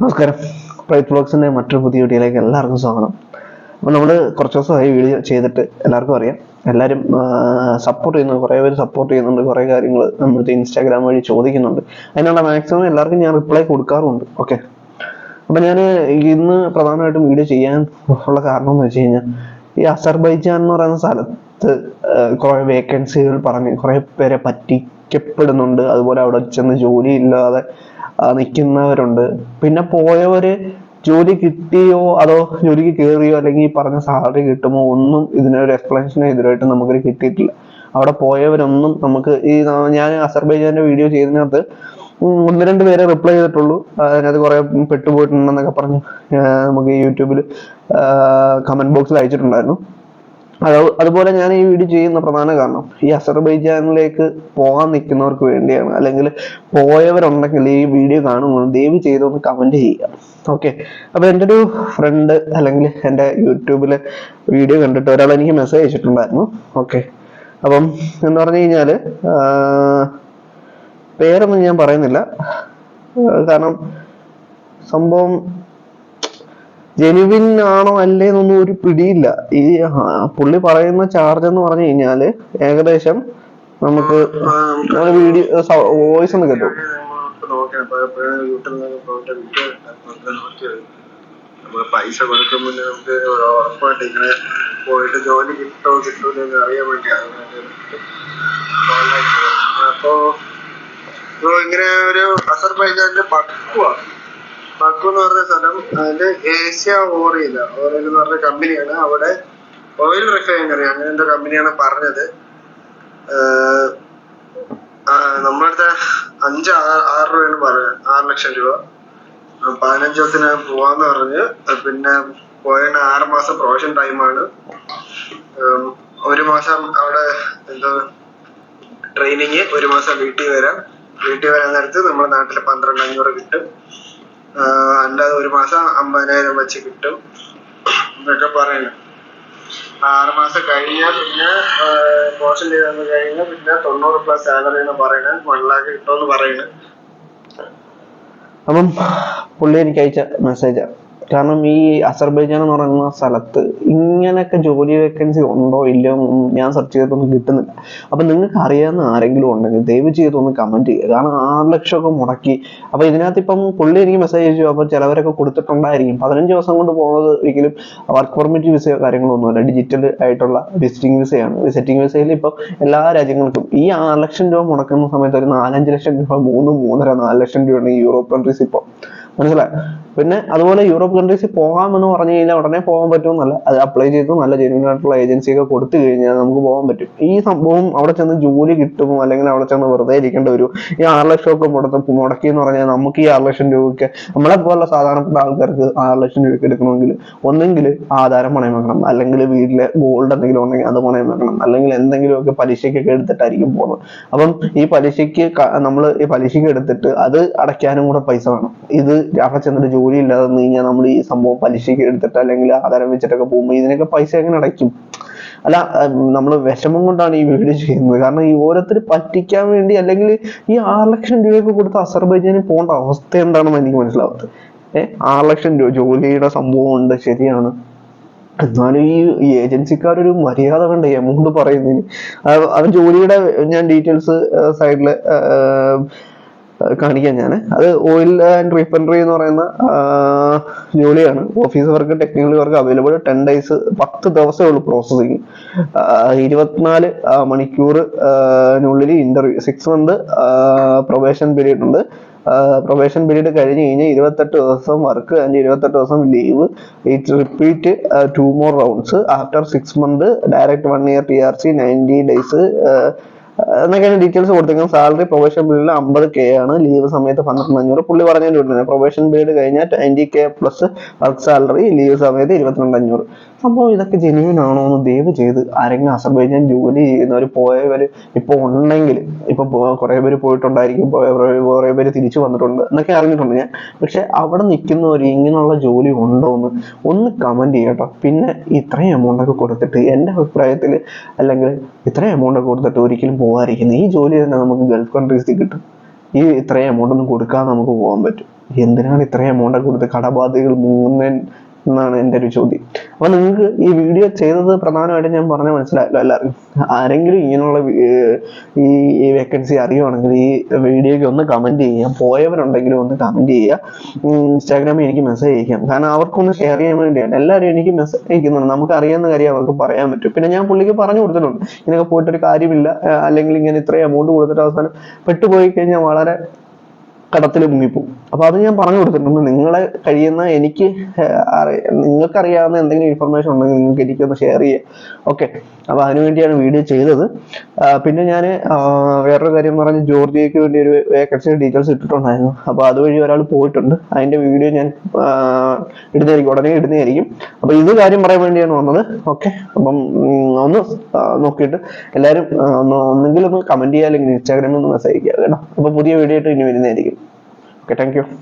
നമസ്കാരം. പ്രൈറ്റ് ബ്ലോഗ്സിന്റെ മറ്റൊരു പുതിയ വീഡിയോയിലേക്ക് എല്ലാവർക്കും സ്വാഗതം. അപ്പോൾ നമ്മൾ കുറച്ച് ദിവസമായി വീഡിയോ ചെയ്തിട്ട് എല്ലാവർക്കും അറിയാം. എല്ലാവരും സപ്പോർട്ട് ചെയ്യുന്നു കുറേ പേര് സപ്പോർട്ട് ചെയ്യുന്നുണ്ട്. കുറേ കാര്യങ്ങൾ നമ്മുടെ ഇൻസ്റ്റാഗ്രാം വഴി ചോദിക്കുന്നുണ്ട്. അതിനുള്ള മാക്സിമം എല്ലാവർക്കും ഞാൻ റിപ്ലൈ കൊടുക്കാറുമുണ്ട് ഓക്കെ അപ്പം ഞാൻ ഇന്ന് പ്രധാനമായിട്ടും വീഡിയോ ചെയ്യാൻ ഉള്ള കാരണം എന്ന് വെച്ച് കഴിഞ്ഞാൽ ഈ അസർബൈജാൻ എന്ന് പറയുന്ന സ്ഥലത്ത് കുറേ വേക്കൻസികൾ പറഞ്ഞ് കുറേ പേരെ പറ്റിക്കപ്പെടുന്നുണ്ട് അതുപോലെ അവിടെ ചെന്ന് ജോലി ഇല്ലാതെ നിൽക്കുന്നവരുണ്ട് പിന്നെ പോയവര് ജോലി കിട്ടിയോ അതോ ജോലിക്ക് കയറിയോ അല്ലെങ്കിൽ പറഞ്ഞ സാലറി കിട്ടുമോ ഒന്നും ഇതിനൊരു എക്സ്പ്ലനേഷൻ എതിരായിട്ട് നമുക്ക് കിട്ടിയിട്ടില്ല. അവിടെ പോയവരൊന്നും നമുക്ക് ഈ ഞാൻ അസർബൈജാന്റെ വീഡിയോ ചെയ്തതിനകത്ത് ഒന്ന് രണ്ട് പേരെ റിപ്ലൈ ചെയ്തിട്ടുള്ളൂ. അതിനകത്ത് കുറെ പെട്ടുപോയിട്ടുണ്ടെന്നൊക്കെ പറഞ്ഞ്. നമുക്ക് യൂട്യൂബിൽ കമന്റ് ബോക്സിൽ അയച്ചിട്ടുണ്ടായിരുന്നു. അതുപോലെ ഞാൻ ഈ വീഡിയോ ചെയ്യുന്ന പ്രധാന കാരണം ഈ അസർബൈജാനിലേക്ക് പോകാൻ നിൽക്കുന്നവർക്ക് വേണ്ടിയാണ്. അല്ലെങ്കിൽ പോയവരുണ്ടെങ്കിൽ ഈ വീഡിയോ കാണുമ്പോൾ ദയവ് ചെയ്തൊന്ന് കമന്റ് ചെയ്യുക. ഓക്കെ അപ്പോൾ എന്റെ ഒരു ഫ്രണ്ട് അല്ലെങ്കിൽ എന്റെ യൂട്യൂബിൽ വീഡിയോ കണ്ടിട്ട് ഒരാൾ എനിക്ക് മെസ്സേജ് അയച്ചിട്ടുണ്ടായിരുന്നു. ഓക്കെ അപ്പം എന്ന് പറഞ്ഞു കഴിഞ്ഞാൽ പേരൊന്നും ഞാൻ പറയുന്നില്ല. കാരണം സംഭവം ജെനുവിൻ ആണോ അല്ലേ എന്നൊന്നും ഒരു പിടിയില്ല. ഈ പുള്ളി പറയുന്ന ചാർജ് എന്ന് പറഞ്ഞു കഴിഞ്ഞാൽ ഏകദേശം നമുക്ക് നമ്മുടെ വീഡിയോ വോയിസ് ഒന്ന് കേട്ടു. പൈസ കൊടുക്കുമ്പോൾ നമുക്ക് ഉറപ്പായിട്ട് ഇങ്ങനെ പോയിട്ട് ജോലി കിട്ടോ കിട്ടൂല എന്ന് അറിയാൻ വേണ്ടി അപ്പോ ഇങ്ങനെ ഒരു അസർബൈജാന്റെ ബക്കുവ ബക്കു എന്ന് പറഞ്ഞ സ്ഥലം അതിന്റെ ഏഷ്യ ഓറിയില ഓറിയൽ എന്ന് പറഞ്ഞ കമ്പനിയാണ്. അവിടെ ഓയിൽ റിഫൈനറി അങ്ങനെ എന്തോ കമ്പനിയാണ് പറഞ്ഞത്. നമ്മുടെ അടുത്ത് അഞ്ച് ആറ് രൂപയാണ് പറഞ്ഞത് ആറ് ലക്ഷം രൂപ. പതിനഞ്ച് ദിവസത്തിന് പോവാന്ന് പറഞ്ഞ് പിന്നെ പോയതിന് ആറ് മാസം പ്രൊവിഷൻ ടൈമാണ് ഒരു മാസം അവിടെ എന്തോ ട്രെയിനിങ് ഒരു മാസം വീട്ടിൽ വരാം. വീട്ടിൽ വരാൻ നേരത്ത് നമ്മുടെ നാട്ടിൽ പന്ത്രണ്ട് അഞ്ഞൂറ് കിട്ടും. അല്ലാതെ ഒരു മാസം അമ്പതിനായിരം വെച്ച് കിട്ടും. എന്നൊക്കെ പറയുന്നു ആറ് മാസം കഴിഞ്ഞാൽ പിന്നെ പോഷൻ ചെയ്ത് കഴിഞ്ഞാൽ പിന്നെ തൊണ്ണൂറ് പ്ലസ് സാലറി എന്ന് പറയുന്നത് വൺ ലാക്ക് കിട്ടുമെന്ന് പറയുന്നത് അപ്പം പുള്ളി എനിക്ക് അയച്ച മെസ്സേജാണ് കാരണം ഈ അസർബൈജാൻ എന്ന് പറയുന്ന സ്ഥലത്ത് ഇങ്ങനെയൊക്കെ ജോലി വേക്കൻസി ഉണ്ടോ ഇല്ലയോ ഞാൻ സെർച്ച് ചെയ്തിട്ടൊന്നും കിട്ടുന്നില്ല. അപ്പൊ നിങ്ങൾക്ക് അറിയാവുന്ന ആരെങ്കിലും ഉണ്ടെങ്കിൽ ദയവ് ചെയ്തൊന്ന് കമന്റ് ചെയ്യുക. കാരണം ആറ് ലക്ഷമൊക്കെ മുടക്കി. അപ്പൊ ഇതിനകത്ത് ഇപ്പം പുള്ളി എനിക്ക് മെസ്സേജ് അയച്ചു. അപ്പൊ ചിലവരൊക്കെ കൊടുത്തിട്ടുണ്ടായിരിക്കും. പതിനഞ്ച് ദിവസം കൊണ്ട് പോകുന്നത് ഒരിക്കലും വർക്ക് പെർമിറ്റ് വിസയോ കാര്യങ്ങളൊന്നുമല്ല ഡിജിറ്റൽ ആയിട്ടുള്ള വിസിറ്റിംഗ് വിസയാണ് വിസിറ്റിംഗ് വിസയിൽ ഇപ്പം എല്ലാ രാജ്യങ്ങൾക്കും ഈ ആറ് ലക്ഷം രൂപ മുടക്കുന്ന സമയത്ത് ഒരു നാലഞ്ച് ലക്ഷം രൂപ മൂന്ന് മൂന്നര നാല് ലക്ഷം രൂപയാണ് യൂറോപ്പ് കൺട്രീസ് ഇപ്പോൾ മനസ്സിലായോ? പിന്നെ അതുപോലെ യൂറോപ്പ് കൺട്രീസിൽ പോകാമെന്ന് പറഞ്ഞു കഴിഞ്ഞാൽ ഉടനെ പോകാൻ പറ്റുമെന്നല്ല. അത് അപ്ലൈ ചെയ്ത് നല്ല ജെന്യൂൻ ആയിട്ടുള്ള ഏജൻസി ഒക്കെ കൊടുത്തു കഴിഞ്ഞാൽ നമുക്ക് പോകാൻ പറ്റും. ഈ സംഭവം അവിടെ ചെന്ന് ജോലി കിട്ടുമോ അല്ലെങ്കിൽ അവിടെ ചെന്ന് വെറുതെ ഇരിക്കേണ്ട ഒരു ഈ ആറ് ലക്ഷം ഒക്കെ മുടക്ക മുടക്കി എന്ന് പറഞ്ഞാൽ നമുക്ക് ഈ ആറ് ലക്ഷം രൂപയ്ക്ക് നമ്മളെ പോലുള്ള സാധാരണപ്പെട്ട ആൾക്കാർക്ക് ആറ് ലക്ഷം രൂപയ്ക്ക് എടുക്കണമെങ്കിൽ ഒന്നെങ്കിൽ ആധാരം പണയം വെക്കണം അല്ലെങ്കിൽ വീട്ടിലെ ഗോൾഡ് എന്തെങ്കിലും ഉണ്ടെങ്കിൽ അത് പണയം വെക്കണം അല്ലെങ്കിൽ എന്തെങ്കിലുമൊക്കെ പലിശയ്ക്കൊക്കെ എടുത്തിട്ടായിരിക്കും പോകുന്നത്. അപ്പം ഈ പലിശയ്ക്ക് നമ്മൾ ഈ പലിശയ്ക്ക് എടുത്തിട്ട് അത് അടയ്ക്കാനും കൂടെ പൈസ വേണം. ഇത് ചെന്നിട്ട് ജോലി ഇല്ലാതെ നിന്ന് കഴിഞ്ഞാൽ നമ്മൾ ഈ സംഭവം പലിശയ്ക്ക് എടുത്തിട്ട് അല്ലെങ്കിൽ ആധാരം വെച്ചിട്ടൊക്കെ പോകുമ്പോൾ ഇതിനൊക്കെ പൈസ എങ്ങനെ അടയ്ക്കും? അല്ല നമ്മൾ വിഷമം കൊണ്ടാണ് ഈ വീഡിയോ ചെയ്യുന്നത്. കാരണം ഈ ഓരോരുത്തർ പറ്റിക്കാൻ വേണ്ടി അല്ലെങ്കിൽ ഈ ആറ് ലക്ഷം രൂപയൊക്കെ കൊടുത്ത് അസർബൈജാനിൽ പോകേണ്ട അവസ്ഥ എന്താണെന്ന് എനിക്ക് മനസ്സിലാവാത്തത്. ഏഹ് ആറ് ലക്ഷം രൂപ ജോലിയുടെ സംഭവം ഉണ്ട് ശരിയാണ്. എന്നാലും ഈ ഏജൻസിക്കാരൊരു മര്യാദ വേണ്ട? എമൗണ്ട് പറയുന്നതിന്. അവൻ ജോലിയുടെ ഞാൻ ഡീറ്റെയിൽസ് സൈഡിൽ കാണിക്കാം ഞാൻ അത് ഓയിൽ ആൻഡ് റീഫൈനറി എന്ന് പറയുന്ന ജോലിയാണ്. Office work technical work available ten days പത്ത് ദിവസമേ ഉള്ളൂ പ്രോസസ്സിങ് ഇരുപത്തിനാല് മണിക്കൂറിനുള്ളിൽ interview six month probation period ഉണ്ട്. പ്രൊബേഷൻ പീരീഡ് കഴിഞ്ഞ് കഴിഞ്ഞാൽ ഇരുപത്തെട്ട് ദിവസം വർക്ക് ആൻഡ് ഇരുപത്തെട്ട് ദിവസം leave it repeat two more rounds after six month direct one year T R C ninety days എന്നൊക്കെയാണ് ഡീറ്റെയിൽസ് കൊടുത്തിരിക്കുന്നത് സാലറി പ്രൊബേഷൻ പീരീഡിൽ അമ്പത് കെ ആണ്. ലീവ് സമയത്ത് പന്ത്രണ്ട് അഞ്ഞൂറ് പുള്ളി പറഞ്ഞതിന്റെ ഉടനെ പ്രൊബേഷൻ പീരീഡ് കഴിഞ്ഞാൽ twenty K plus work salary leave സമയത്ത് ഇരുപത്തിരണ്ട് അഞ്ഞൂറ് സംഭവം ഇതൊക്കെ ജെനുവിൻ ആണോ എന്ന് ദയവ് ചെയ്ത് ആരെങ്കിലും അസർബൈജാൻ ജോലി ചെയ്യുന്നവർ പോയവർ ഇപ്പൊ ഉണ്ടെങ്കിൽ ഇപ്പൊ കുറെ പേര് പോയിട്ടുണ്ടായിരിക്കും കുറെ പേര് തിരിച്ചു വന്നിട്ടുണ്ട് എന്നൊക്കെ അറിഞ്ഞിട്ടുണ്ട് ഞാൻ. പക്ഷെ അവിടെ നിൽക്കുന്നവർ ഇങ്ങനെയുള്ള ജോലി ഉണ്ടോ എന്ന് ഒന്ന് കമന്റ് ചെയ്യട്ടോ. പിന്നെ ഇത്രയും എമൗണ്ട് ഒക്കെ കൊടുത്തിട്ട് എന്റെ അഭിപ്രായത്തിൽ അല്ലെങ്കിൽ ഇത്രയും എമൗണ്ട് ഒക്കെ കൊടുത്തിട്ട് ഒരിക്കലും പോകാതിരിക്കുന്നത് ഈ ജോലി തന്നെ നമുക്ക് ഗൾഫ് കൺട്രീസിൽ കിട്ടും. ഈ ഇത്രയും എമൗണ്ട് ഒന്നും കൊടുക്കാതെ നമുക്ക് പോകാൻ പറ്റും. എന്തിനാണ് ഇത്രയും എമൗണ്ട് കൊടുത്ത് കടബാധ്യതകൾ മുങ്ങുന്നൻ എന്നാണ് എന്റെ ഒരു ചോദ്യം. അപ്പൊ നിങ്ങൾക്ക് ഈ വീഡിയോ ചെയ്തത് പ്രധാനമായിട്ടും ഞാൻ പറഞ്ഞ മനസ്സിലായല്ലോ എല്ലാവർക്കും. ആരെങ്കിലും ഇങ്ങനെയുള്ള ഈ ഈ വേക്കൻസി അറിയുവാണെങ്കിൽ ഈ വീഡിയോയ്ക്ക് ഒന്ന് കമന്റ് ചെയ്യുക. പോയവരുണ്ടെങ്കിലും ഒന്ന് കമന്റ് ചെയ്യുക. ഇൻസ്റ്റാഗ്രാമിൽ എനിക്ക് മെസ്സേജ് അയക്കാം. കാരണം അവർക്കൊന്ന് ഷെയർ ചെയ്യാൻ വേണ്ടിയാണ്. എല്ലാവരും എനിക്ക് മെസ്സേജ് അയക്കുന്നുണ്ട്. നമുക്ക് അറിയാവുന്ന കാര്യം അവർക്ക് പറയാൻ പറ്റും. പിന്നെ ഞാൻ പുള്ളിക്ക് പറഞ്ഞു കൊടുത്തിട്ടുണ്ട്. ഇതിനൊക്കെ പോയിട്ടൊരു കാര്യമില്ല. അല്ലെങ്കിൽ ഇങ്ങനെ ഇത്രയും എമൗണ്ട് കൊടുത്തിട്ട് അവസാനം പെട്ടുപോയി കഴിഞ്ഞാൽ വളരെ കടത്തിൽ മുങ്ങിപ്പോകും അപ്പൊ അത് ഞാൻ പറഞ്ഞു കൊടുത്തിട്ടുണ്ട്. നിങ്ങളെ കഴിയുന്ന എനിക്ക് നിങ്ങൾക്ക് അറിയാവുന്ന എന്തെങ്കിലും ഇൻഫർമേഷൻ ഉണ്ടെങ്കിൽ നിങ്ങൾക്ക് എനിക്കൊന്ന് ഷെയർ ചെയ്യാം. ഓക്കെ അപ്പൊ അതിനുവേണ്ടിയാണ് വീഡിയോ ചെയ്തത്. പിന്നെ ഞാൻ വേറൊരു കാര്യം പറഞ്ഞ് ജോർജിയക്ക് വേണ്ടി ഒരു വേക്കൻസി ഡീറ്റെയിൽസ് ഇട്ടിട്ടുണ്ടായിരുന്നു. അപ്പൊ അതുവഴി ഒരാൾ പോയിട്ടുണ്ട്. അതിന്റെ വീഡിയോ ഞാൻ ഇടുന്നതായിരിക്കും. ഉടനെ ഇടുന്നതായിരിക്കും. അപ്പൊ ഇത് കാര്യം പറയാൻ വേണ്ടിയാണ് വന്നത്. ഓക്കെ അപ്പം ഒന്ന് നോക്കിയിട്ട് എല്ലാവരും ഒന്നെങ്കിലും ഒന്ന് കമന്റ് ചെയ്യുക അല്ലെങ്കിൽ ഇൻസ്റ്റാഗ്രാമിൽ ഒന്ന് മെസ്സേജ് ചെയ്യുക കേട്ടോ. അപ്പൊ പുതിയ വീഡിയോ ആയിട്ട് ഇനി വരുന്നതായിരിക്കും. okay thank you.